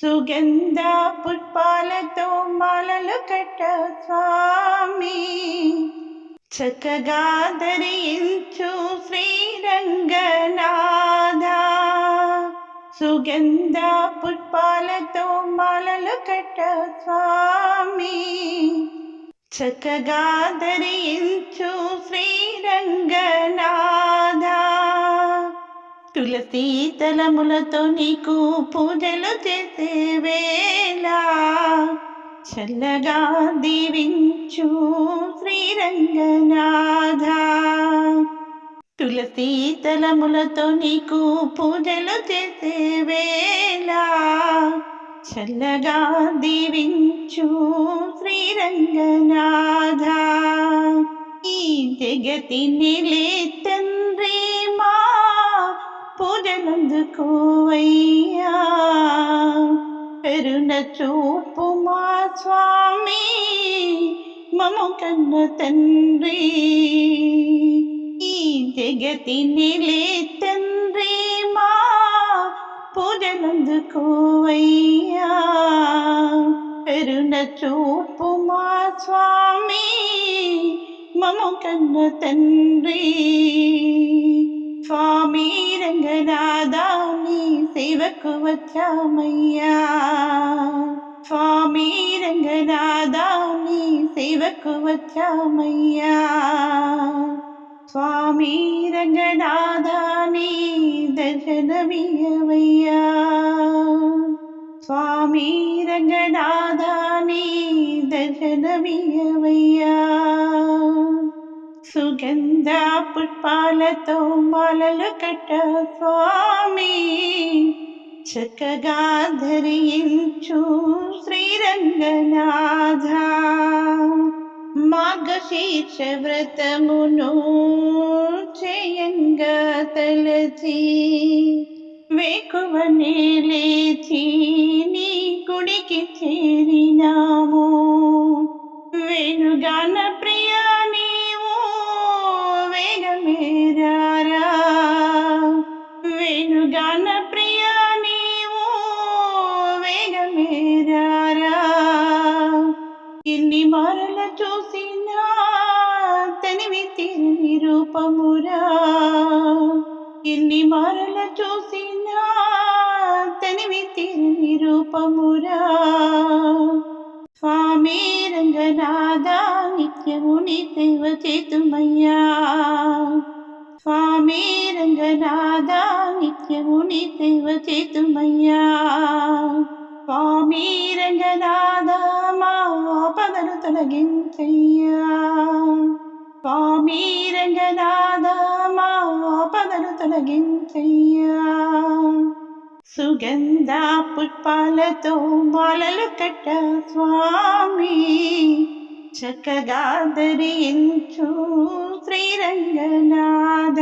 సుగంధ పుష్పాలతో మాలలు కట్ట స్వామి. చక్కగా ధరించు శ్రీరంగనాథ. సుగంధ పుష్పాలతో మాలలు కట్ట స్వామి. చక్కగా ధరించు శ్రీరంగనాథ. తులసి తలములతో నీకు పూజలు చేసే వేళ. చల్లగా దీవించు శ్రీరంగనాథ. తులసి తలములతో నీకు పూజలు చేసే వేళ. చల్లగా దీవించు శ్రీరంగనాథ. ఈ జగతి నిలే పూజలందుకోవయ్యా పెరున చూపు మా స్వామి మము కన్న తండ్రి. ఈ జగతి నిలే తండ్రి మా పూజలందుకోవయ్యా. పెరున చూపు మా స్వామి మము కన్న తండ్రి. స్వామి రంగనాథాని సేవకు వచ్చామయ్యా స్వామి రంగనాథాని సేవకు వచ్చామయ్యా స్వామి రంగనాథాని దర్శనమియవయ్యా స్వామి రంగనాథాని దర్శనమియవయ్యా సుగంధ పుష్పాలతో మాలలు కట్ట స్వామి. చక్కగా ధరించు శ్రీరంగనాథ. మాఘశీర్ష వ్రతమును చేయంగా తలచి. వేకువ లేచి నీ గుడికి చేరినాము. వేణుగాన ప్రియా తనివి రూపమురా ఎన్ని మారల చూసినా తనివి తీరని రూపమురా స్వామి రంగనాథ నిత్యము నీ సేవ చేతుమయ్యా. స్వామి రంగనాథ నిత్యము నీ సేవ చేతుమయ్యా. స్వామి రంగనాథ మా పదలు తొలగించయ్యా. స్వామి రంగనాథ మా ఆపదను తొలగించయ్యా. సుగంధ పుష్పాలతో మాలలు కట్ట స్వామి చక్కగా ధరించు శ్రీరంగనాథ.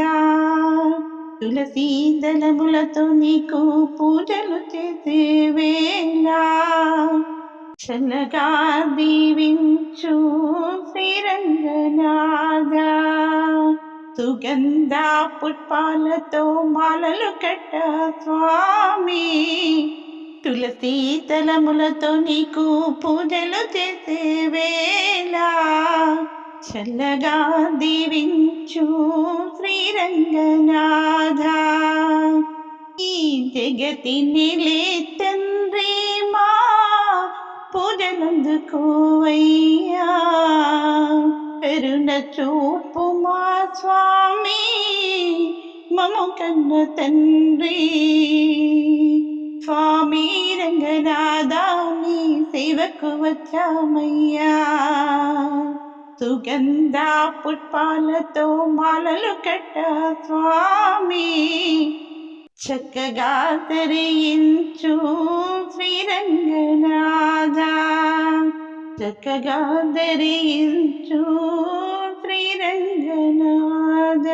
తులసి దళములతో నీకు పూజలు చేసే వేళ చల్లగా దీవించు శ్రీరంగనాథ. సుగంధ పుష్పాలతో మాలలు కట్ట స్వామి. తులసి తలములతో నీకు పూజలు చేసే వేళ. చల్లగా దీవించు శ్రీరంగనాథ. ఈ జగతి నిలే తండ్రి మా పూజలందుకోవయ్యా చూపు మా స్వామి మము కన్న తండ్రి. స్వామి రంగనాథాని సేవకు వచ్చామయ్యా. సుగంధ పుష్పాలతో మాలలు కట్ట స్వామి. చక్కగా ధరించు శ్రీరంగనా చక్కగా ధరించు శ్రీరంగనాథ